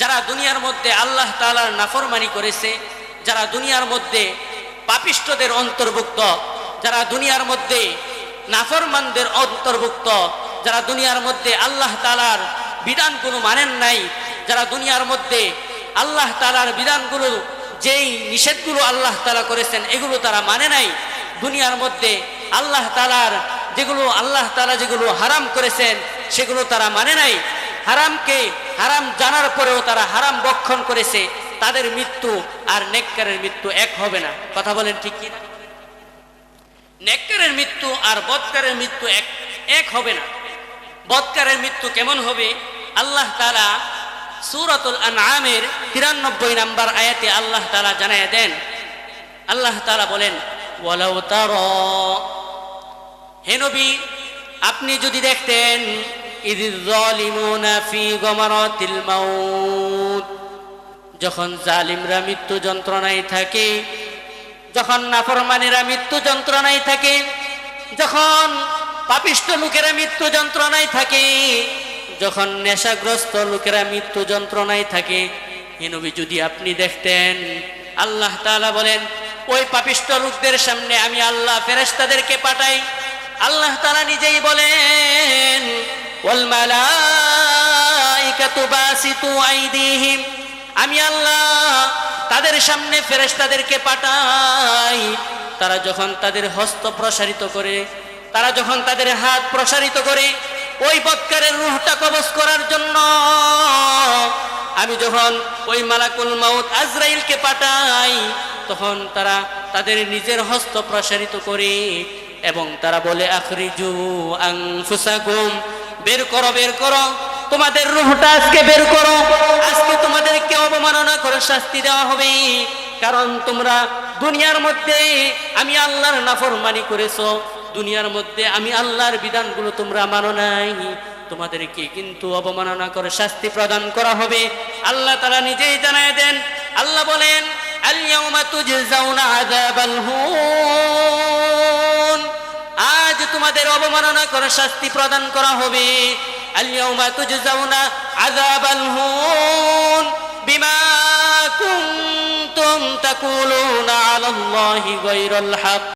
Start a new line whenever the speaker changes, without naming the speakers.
যারা দুনিয়ার মধ্যে আল্লাহ তালার নাফরমানি করেছে, যারা দুনিয়ার মধ্যে পাপিষ্টদের অন্তর্ভুক্ত, যারা দুনিয়ার মধ্যে নাফরমানদের অন্তর্ভুক্ত, যারা দুনিয়ার মধ্যে আল্লাহ তাআলার বিধানগুলো মানেন নাই, যারা দুনিয়ার মধ্যে আল্লাহ তালার বিধানগুলো, যেই নিষেধগুলো আল্লাহ তালা করেছেন, এগুলো তারা মানে নাই। দুনিয়ার মধ্যে আল্লাহ তালার যেগুলো, আল্লাহ তালা যেগুলো হারাম করেছেন, সেগুলো তারা মানে নাই। হারামকে হারাম জানার পরেও তারা হারাম বক্ষণ করেছে, তাদের মৃত্যু আর নেককারের মৃত্যু এক হবে না। কথা বলেন ঠিক কি নেককারের মৃত্যু আর বৎকারের মৃত্যু এক এক হবে না। বৎকারের মৃত্যু কেমন হবে? আল্লাহ তাআলা সূরাতুল আনআমের 93 নম্বর আয়াতে আল্লাহ তাআলা জানায় দেন। আল্লাহ তাআলা বলেন, ওয়ালাউ তারা আপনি যদি দেখতেন ইদ যালিমুনা ফি গমারাতিল মাউত যখন জালিমরা মৃত্যু যন্ত্রণায় থাকে, যখন নাফরমানিরা মৃত্যু যন্ত্রণায় থাকে, যখন পাপিষ্ট লোকেরা মৃত্যু যন্ত্রণায় থাকে, যখন নেশাগ্রস্ত লোকেরা মৃত্যু যন্ত্রণায় থাকে, এ যদি আপনি দেখতেন, আল্লাহ তালা বলেন, ওই পাপিষ্ট লোকদের সামনে আমি আল্লাহ ফেরেশতাদেরকে পাঠাই। আল্লাহ তালা নিজেই বলেন আমি আল্লাহ তাদের সামনে ফেরেশতাদেরকে পাঠাই। তারা যখন তাদের হস্ত প্রসারিত করে, তারা যখন তাদের হাত প্রসারিত করে, ওই বৎকারের রুহটা কবজ করার জন্য আমি যখন ওই মালাকুল মাউত আজরাইলকে পাঠাই, তখন তারা তাদের নিজের হস্ত প্রসারিত করে এবং তারা বলে, আখরিজু আনফুসাকুম। বের করো বের করো। তোমাদের রুহটা আজকে বের করো। আজকে তোমাদেরকে অবমাননা করে শাস্তি দেওয়া হবে। কারণ তোমরা দুনিয়ার মধ্যে আমি আল্লাহর নাফরমানি করেছ। দুনিয়ার মধ্যে আমি আল্লাহর বিধানগুলো তোমরা মানো নাই। তোমাদেরকে কিন্তু অবমাননা করে শাস্তি প্রদান করা হবে। আল্লাহ তারা নিজেই জানায় দেন। আল্লাহ বলেন আলিয়াউমা তুজজাউনা আযাবাল হুন আজ অবমাননা করে শাস্তি প্রদান করা হবে। আলিয়াউমা বিমা কুনতুম তাকুলুনা